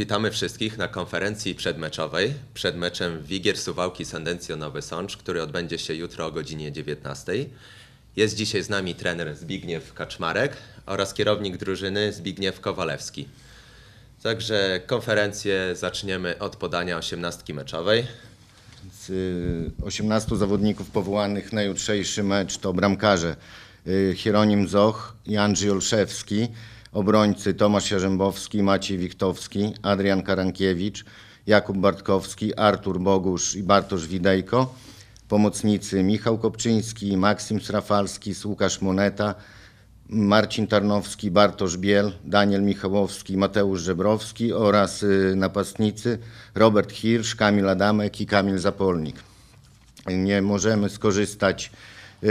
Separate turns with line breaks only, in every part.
Witamy wszystkich na konferencji przedmeczowej przed meczem Wigier Suwałki Sandencjo Nowy Sącz, który odbędzie się jutro o godzinie 19. Jest dzisiaj z nami trener Zbigniew Kaczmarek oraz kierownik drużyny Zbigniew Kowalewski. Także konferencję zaczniemy od podania osiemnastki meczowej.
Z y, 18 zawodników powołanych na jutrzejszy mecz to bramkarze y, Hieronim Zoch i Andrzej Olszewski, obrońcy Tomasz Jarzębowski, Maciej Wichtowski, Adrian Karankiewicz, Jakub Bartkowski, Artur Bogusz i Bartosz Widejko, pomocnicy Michał Kopczyński, Maksym Srafalski, Łukasz Moneta, Marcin Tarnowski, Bartosz Biel, Daniel Michałowski, Mateusz Żebrowski oraz y, napastnicy Robert Hirsch, Kamil Adamek i Kamil Zapolnik. Nie możemy skorzystać y,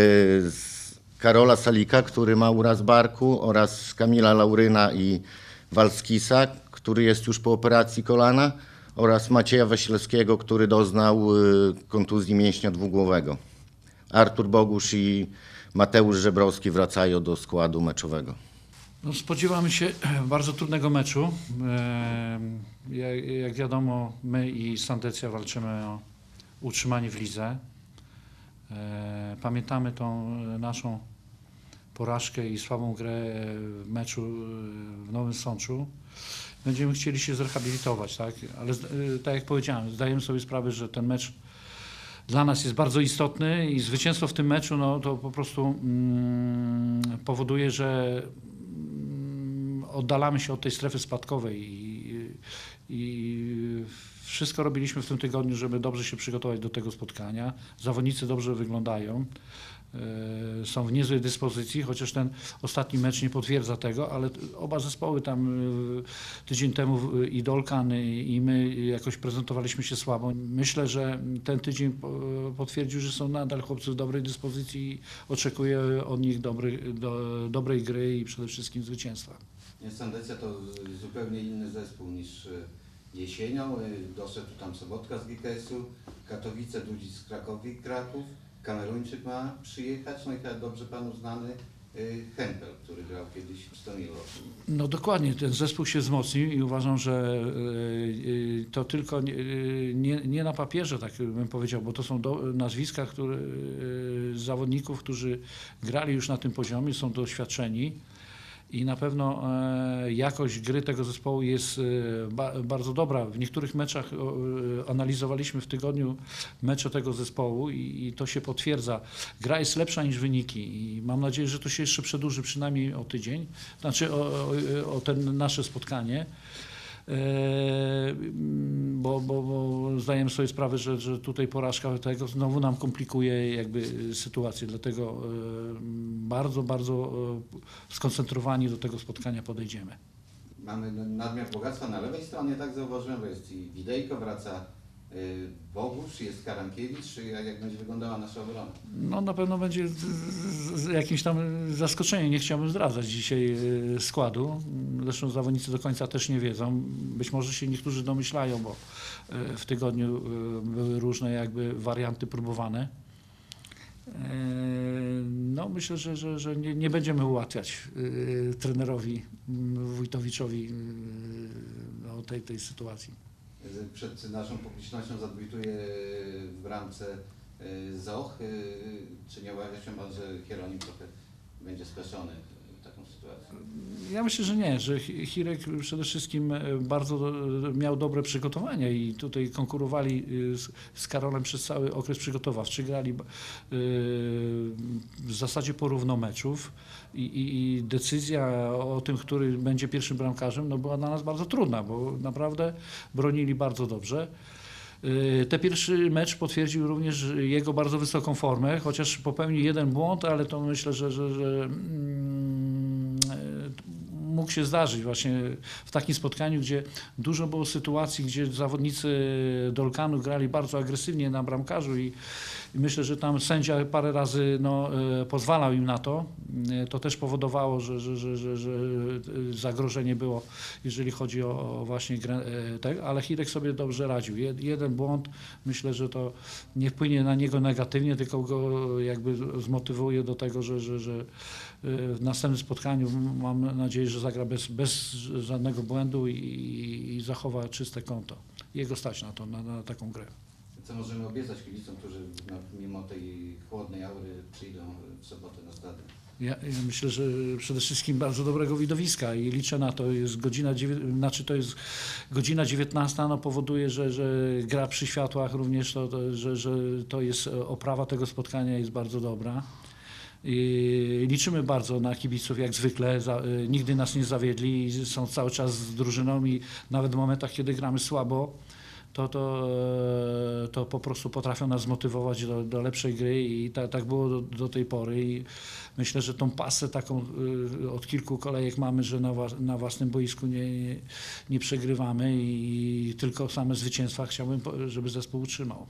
z Karola Salika, który ma uraz barku oraz Kamila Lauryna i Walskisa, który jest już po operacji kolana oraz Macieja Wasilewskiego, który doznał y, kontuzji mięśnia dwugłowego. Artur Bogusz i Mateusz Żebrowski wracają do składu meczowego.
No, spodziewamy się bardzo trudnego meczu. Jak wiadomo, my i Sandecja walczymy o utrzymanie w lidze. E, Pamiętamy tą e, naszą porażkę i słabą grę w meczu e, w Nowym Sączu. Będziemy chcieli się zrehabilitować, tak? Ale e, tak jak powiedziałem, zdajemy sobie sprawę, że ten mecz dla nas jest bardzo istotny i zwycięstwo w tym meczu no, to po prostu mm, powoduje, że mm, oddalamy się od tej strefy spadkowej i, i wszystko robiliśmy w tym tygodniu, żeby dobrze się przygotować do tego spotkania. Zawodnicy dobrze wyglądają. E, Są w niezłej dyspozycji, chociaż ten ostatni mecz nie potwierdza tego, ale oba zespoły tam e, tydzień temu e, i Dolkan i my jakoś prezentowaliśmy się słabo. Myślę, że ten tydzień po- potwierdził, że są nadal chłopcy w dobrej dyspozycji i oczekuję od nich dobry, do, dobrej gry i przede wszystkim zwycięstwa.
Sandecja to zupełnie inny zespół niż jesienią. Doszedł tam Sobotka z GKS-u, Katowice, Dudzi z Krakowi, Kraków, Kameruńczyk ma przyjechać, no i chyba dobrze panu znany y, Hempel, który grał kiedyś w Stonilo.
No dokładnie, ten zespół się wzmocnił i uważam, że y, y, to tylko nie, nie, na papierze, tak bym powiedział, bo to są do, nazwiska które, zawodników, którzy grali już na tym poziomie, są doświadczeni i na pewno e, jakość gry tego zespołu jest e, ba, bardzo dobra. W niektórych meczach e, analizowaliśmy w tygodniu mecze tego zespołu i to się potwierdza. Gra jest lepsza niż wyniki i mam nadzieję, że to się jeszcze przedłuży przynajmniej o tydzień, znaczy o, o, o ten nasze spotkanie. E, mm, Bo, bo, bo zdajemy sobie sprawę, że, że tutaj porażka tego znowu nam komplikuje jakby sytuację, dlatego e, bardzo, bardzo e, skoncentrowani do tego spotkania podejdziemy.
Mamy nadmiar bogactwa na lewej stronie, tak zauważyłem, bo jest i Widejko, wraca Bogusz, jest Karankiewicz. Jak, jak będzie wyglądała nasza obrona?
No na pewno będzie z- z- z jakimś tam zaskoczeniem. Nie chciałbym zdradzać dzisiaj e, składu. Zresztą zawodnicy do końca też nie wiedzą. Być może się niektórzy domyślają, bo e, w tygodniu były różne jakby warianty próbowane. No myślę, że, że, że nie, nie będziemy ułatwiać trenerowi m, Wójtowiczowi no, tej, tej sytuacji.
Przed naszą publicznością zadwójtuje w bramce y, Zoch. Y, Czy nie obawia się pan, że Hieronim trochę będzie skreślony?
Ja myślę, że nie, że Hi- Hirek przede wszystkim e, bardzo e, miał dobre przygotowania i tutaj konkurowali e, z, Karolem przez cały okres przygotowawczy. Grali w zasadzie porówno meczów i, i, i decyzja o tym, który będzie pierwszym bramkarzem, no była dla nas bardzo trudna, bo naprawdę bronili bardzo dobrze. Ten pierwszy mecz potwierdził również jego bardzo wysoką formę, chociaż popełnił jeden błąd, ale to myślę, że, że, że mm, mógł się zdarzyć właśnie w takim spotkaniu, gdzie dużo było sytuacji, gdzie zawodnicy Dolkanu grali bardzo agresywnie na bramkarzu i, myślę, że tam sędzia parę razy no, e, pozwalał im na to. e, to też powodowało, że, że, że, że, że e, zagrożenie było, jeżeli chodzi o, o właśnie grę, tak, ale Hirek sobie dobrze radził. Jed, jeden błąd, myślę, że to nie wpłynie na niego negatywnie, tylko go jakby zmotywuje do tego, że, że, że w następnym spotkaniu mam nadzieję, że zagra bez, bez żadnego błędu i, i zachowa czyste konto. Jego stać na to, na, na taką grę.
Co możemy obiecać kibicom, którzy no, mimo tej chłodnej aury przyjdą w sobotę na stadion?
Ja, ja myślę, że przede wszystkim bardzo dobrego widowiska i liczę na to. Jest godzina, znaczy to jest godzina 19, no powoduje, że, że gra przy światłach również, to, to, że, że to jest oprawa tego spotkania jest bardzo dobra. I liczymy bardzo na kibiców, jak zwykle. Za, y, nigdy nas nie zawiedli są cały czas z drużyną i nawet w momentach, kiedy gramy słabo, to, to, e, to po prostu potrafią nas zmotywować do, do lepszej gry i ta, tak było do, do tej pory. I myślę, że tą pasę taką y, od kilku kolejek mamy, że na, na własnym boisku nie, nie przegrywamy i tylko same zwycięstwa chciałbym, żeby zespół utrzymał.